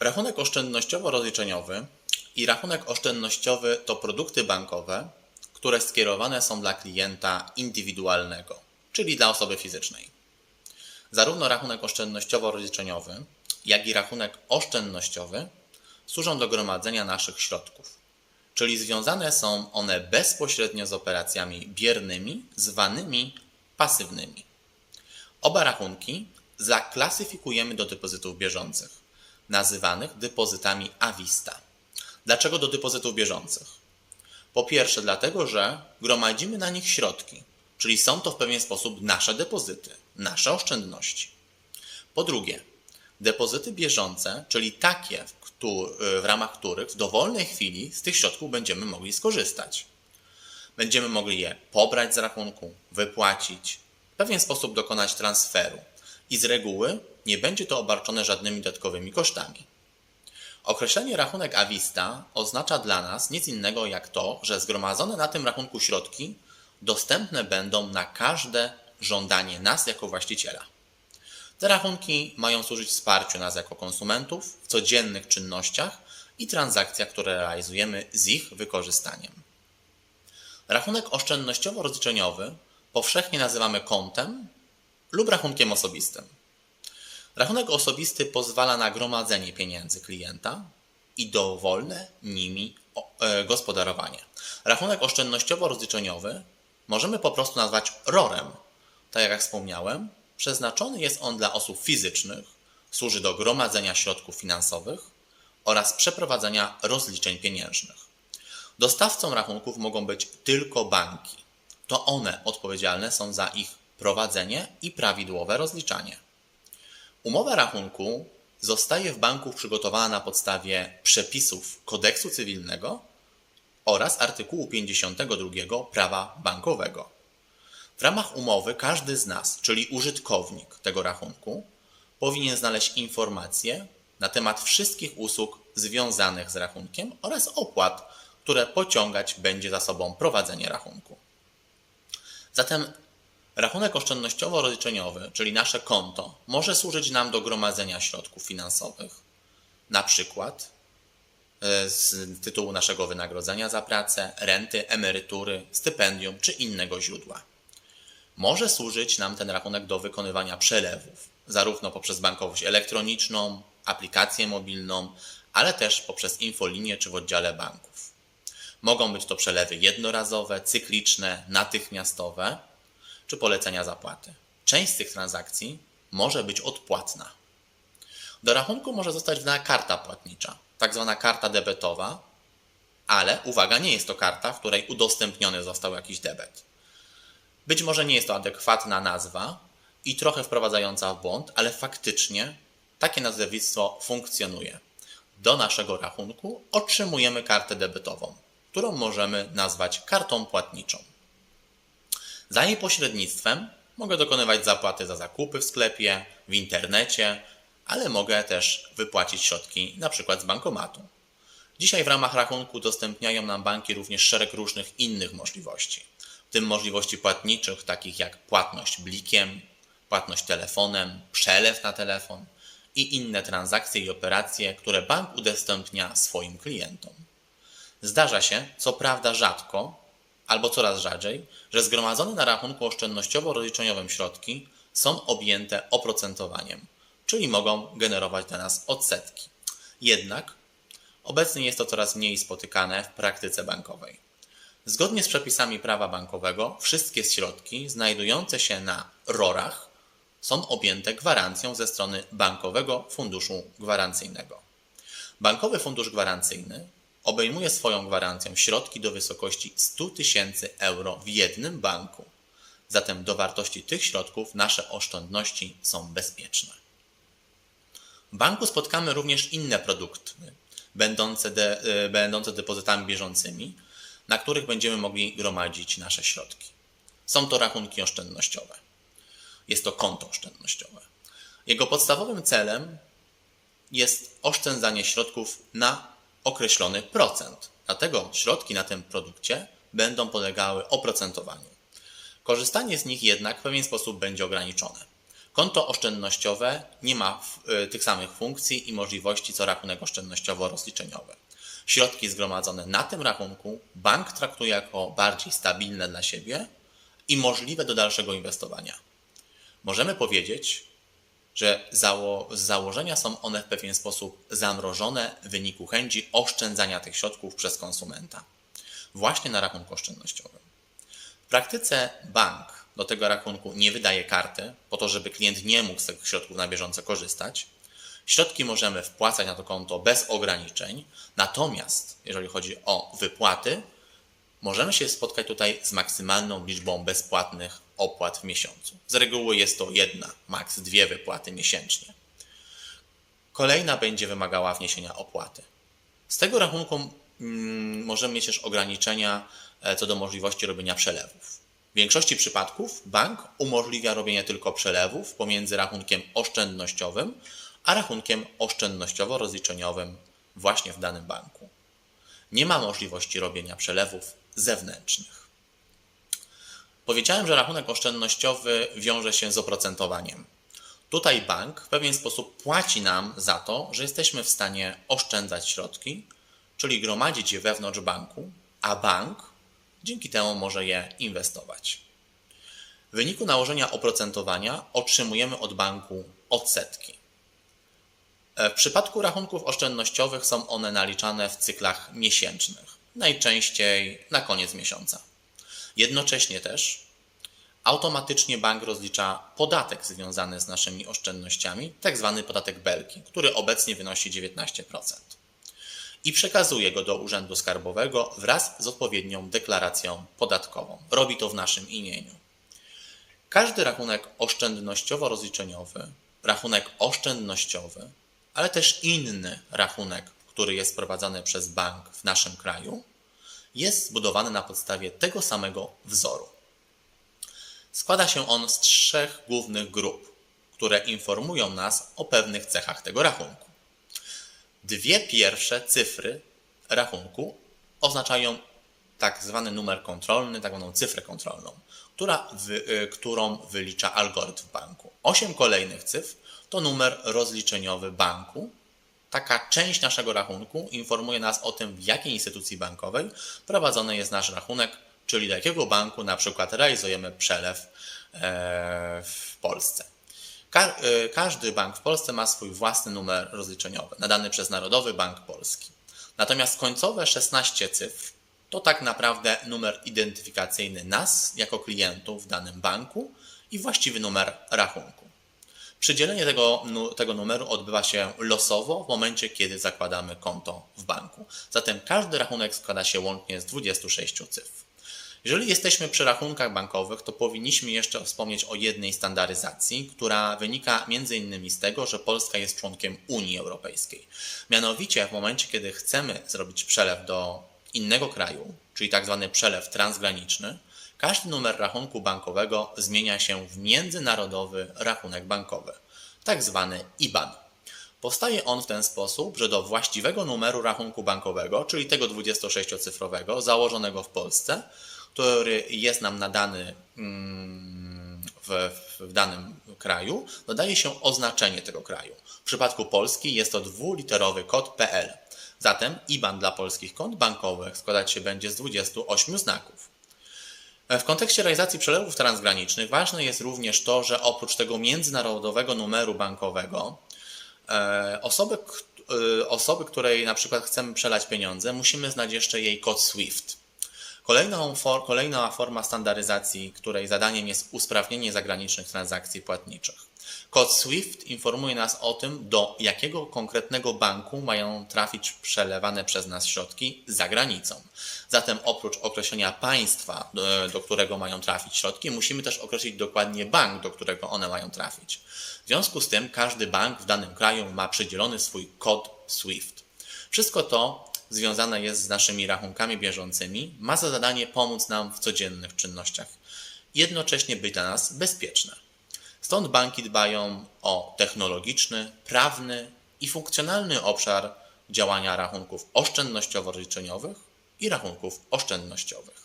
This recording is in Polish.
Rachunek oszczędnościowo-rozliczeniowy i rachunek oszczędnościowy to produkty bankowe, które skierowane są dla klienta indywidualnego, czyli dla osoby fizycznej. Zarówno rachunek oszczędnościowo-rozliczeniowy, jak i rachunek oszczędnościowy służą do gromadzenia naszych środków, czyli związane są one bezpośrednio z operacjami biernymi, zwanymi pasywnymi. Oba rachunki zaklasyfikujemy do depozytów bieżących, nazywanych depozytami a vista. Dlaczego do depozytów bieżących? Po pierwsze, dlatego, że gromadzimy na nich środki, czyli są to w pewien sposób nasze depozyty, nasze oszczędności. Po drugie, depozyty bieżące, czyli takie, w, któ- w ramach których w dowolnej chwili z tych środków będziemy mogli skorzystać. Będziemy mogli je pobrać z rachunku, wypłacić, w pewien sposób dokonać transferu i z reguły nie będzie to obarczone żadnymi dodatkowymi kosztami. Określenie rachunek a vista oznacza dla nas nic innego jak to, że zgromadzone na tym rachunku środki dostępne będą na każde żądanie nas jako właściciela. Te rachunki mają służyć wsparciu nas jako konsumentów w codziennych czynnościach i transakcjach, które realizujemy z ich wykorzystaniem. Rachunek oszczędnościowo-rozliczeniowy powszechnie nazywamy kontem lub rachunkiem osobistym. Rachunek osobisty pozwala na gromadzenie pieniędzy klienta i dowolne nimi e, gospodarowanie. Rachunek oszczędnościowo-rozliczeniowy możemy po prostu nazwać ROR-em. Tak jak wspomniałem, przeznaczony jest on dla osób fizycznych, służy do gromadzenia środków finansowych oraz przeprowadzania rozliczeń pieniężnych. Dostawcą rachunków mogą być tylko banki. To one odpowiedzialne są za ich prowadzenie i prawidłowe rozliczanie. Umowa rachunku zostaje w banku przygotowana na podstawie przepisów kodeksu cywilnego oraz artykułu 52 prawa bankowego. W ramach umowy każdy z nas, czyli użytkownik tego rachunku, powinien znaleźć informacje na temat wszystkich usług związanych z rachunkiem oraz opłat, które pociągać będzie za sobą prowadzenie rachunku. Zatem rachunek oszczędnościowo-rozliczeniowy, czyli nasze konto, może służyć nam do gromadzenia środków finansowych, na przykład e, z tytułu naszego wynagrodzenia za pracę, renty, emerytury, stypendium czy innego źródła. Może służyć nam ten rachunek do wykonywania przelewów, zarówno poprzez bankowość elektroniczną, aplikację mobilną, ale też poprzez infolinię czy w oddziale banków. Mogą być to przelewy jednorazowe, cykliczne, natychmiastowe czy polecenia zapłaty. Część z tych transakcji może być odpłatna. Do rachunku może zostać wydana karta płatnicza, tak zwana karta debetowa, ale uwaga, nie jest to karta, w której udostępniony został jakiś debet. Być może nie jest to adekwatna nazwa i trochę wprowadzająca w błąd, ale faktycznie takie nazewnictwo funkcjonuje. Do naszego rachunku otrzymujemy kartę debetową, którą możemy nazwać kartą płatniczą. Za jej pośrednictwem mogę dokonywać zapłaty za zakupy w sklepie, w internecie, ale mogę też wypłacić środki np. z bankomatu. Dzisiaj w ramach rachunku udostępniają nam banki również szereg różnych innych możliwości, w tym możliwości płatniczych takich jak płatność blikiem, płatność telefonem, przelew na telefon i inne transakcje i operacje, które bank udostępnia swoim klientom. Zdarza się, co prawda rzadko, albo coraz rzadziej, że zgromadzone na rachunku oszczędnościowo-rozliczeniowym środki są objęte oprocentowaniem, czyli mogą generować dla nas odsetki. Jednak obecnie jest to coraz mniej spotykane w praktyce bankowej. Zgodnie z przepisami prawa bankowego, wszystkie środki znajdujące się na ROR-ach są objęte gwarancją ze strony Bankowego Funduszu Gwarancyjnego. Bankowy Fundusz Gwarancyjny obejmuje swoją gwarancją środki do wysokości 100 tysięcy euro w jednym banku. Zatem do wartości tych środków nasze oszczędności są bezpieczne. W banku spotkamy również inne produkty, będące, de, y, będące depozytami bieżącymi, na których będziemy mogli gromadzić nasze środki. Są to rachunki oszczędnościowe. Jest to konto oszczędnościowe. Jego podstawowym celem jest oszczędzanie środków na określony procent. Dlatego środki na tym produkcie będą polegały oprocentowaniu. Korzystanie z nich jednak w pewien sposób będzie ograniczone. Konto oszczędnościowe nie ma y, tych samych funkcji i możliwości co rachunek oszczędnościowo-rozliczeniowy. Środki zgromadzone na tym rachunku bank traktuje jako bardziej stabilne dla siebie i możliwe do dalszego inwestowania. Możemy powiedzieć, że zało z założenia są one w pewien sposób zamrożone w wyniku chęci oszczędzania tych środków przez konsumenta właśnie na rachunku oszczędnościowym. W praktyce bank do tego rachunku nie wydaje karty po to, żeby klient nie mógł z tych środków na bieżąco korzystać. Środki możemy wpłacać na to konto bez ograniczeń, natomiast jeżeli chodzi o wypłaty, możemy się spotkać tutaj z maksymalną liczbą bezpłatnych opłat w miesiącu. Z reguły jest to jedna, maks dwie wypłaty miesięcznie. Kolejna będzie wymagała wniesienia opłaty. Z tego rachunku mm, możemy mieć też ograniczenia e, co do możliwości robienia przelewów. W większości przypadków bank umożliwia robienie tylko przelewów pomiędzy rachunkiem oszczędnościowym a rachunkiem oszczędnościowo-rozliczeniowym właśnie w danym banku. Nie ma możliwości robienia przelewów zewnętrznych. Powiedziałem, że rachunek oszczędnościowy wiąże się z oprocentowaniem. Tutaj bank w pewien sposób płaci nam za to, że jesteśmy w stanie oszczędzać środki, czyli gromadzić je wewnątrz banku, a bank dzięki temu może je inwestować. W wyniku nałożenia oprocentowania otrzymujemy od banku odsetki. W przypadku rachunków oszczędnościowych są one naliczane w cyklach miesięcznych, najczęściej na koniec miesiąca. Jednocześnie też automatycznie bank rozlicza podatek związany z naszymi oszczędnościami, tzw. podatek belki, który obecnie wynosi 19%. I przekazuje go do Urzędu Skarbowego wraz z odpowiednią deklaracją podatkową. Robi to w naszym imieniu. Każdy rachunek oszczędnościowo-rozliczeniowy, rachunek oszczędnościowy, ale też inny rachunek, który jest prowadzony przez bank w naszym kraju, jest zbudowany na podstawie tego samego wzoru. Składa się on z trzech głównych grup, które informują nas o pewnych cechach tego rachunku. Dwie pierwsze cyfry rachunku oznaczają tak zwany numer kontrolny, tak zwaną cyfrę kontrolną, która wy, którą wylicza algorytm banku. Osiem kolejnych cyfr to numer rozliczeniowy banku. Taka część naszego rachunku informuje nas o tym, w jakiej instytucji bankowej prowadzony jest nasz rachunek, czyli do jakiego banku na przykład realizujemy przelew w Polsce. Każdy bank w Polsce ma swój własny numer rozliczeniowy, nadany przez Narodowy Bank Polski. Natomiast końcowe 16 cyfr to tak naprawdę numer identyfikacyjny nas jako klientów w danym banku i właściwy numer rachunku. Przydzielenie tego, tego numeru odbywa się losowo w momencie, kiedy zakładamy konto w banku. Zatem każdy rachunek składa się łącznie z 26 cyfr. Jeżeli jesteśmy przy rachunkach bankowych, to powinniśmy jeszcze wspomnieć o jednej standaryzacji, która wynika m.in. z tego, że Polska jest członkiem Unii Europejskiej. Mianowicie w momencie, kiedy chcemy zrobić przelew do innego kraju, czyli tak zwany przelew transgraniczny, każdy numer rachunku bankowego zmienia się w międzynarodowy rachunek bankowy, tak zwany IBAN. Powstaje on w ten sposób, że do właściwego numeru rachunku bankowego, czyli tego 26-cyfrowego, założonego w Polsce, który jest nam nadany mm, w, w danym kraju, dodaje się oznaczenie tego kraju. W przypadku Polski jest to dwuliterowy kod PL. Zatem IBAN dla polskich kont bankowych składać się będzie z 28 znaków. W kontekście realizacji przelewów transgranicznych ważne jest również to, że oprócz tego międzynarodowego numeru bankowego e, osoby, e, osoby, której na przykład chcemy przelać pieniądze, musimy znać jeszcze jej kod SWIFT. Kolejną for, kolejna forma standaryzacji, której zadaniem jest usprawnienie zagranicznych transakcji płatniczych. Kod SWIFT informuje nas o tym, do jakiego konkretnego banku mają trafić przelewane przez nas środki za granicą. Zatem oprócz określenia państwa, do, którego mają trafić środki, musimy też określić dokładnie bank, do którego one mają trafić. W związku z tym każdy bank w danym kraju ma przydzielony swój kod SWIFT. Wszystko to związane jest z naszymi rachunkami bieżącymi, ma za zadanie pomóc nam w codziennych czynnościach, jednocześnie być dla nas bezpieczne. Stąd banki dbają o technologiczny, prawny i funkcjonalny obszar działania rachunków oszczędnościowo-rozliczeniowych i rachunków oszczędnościowych.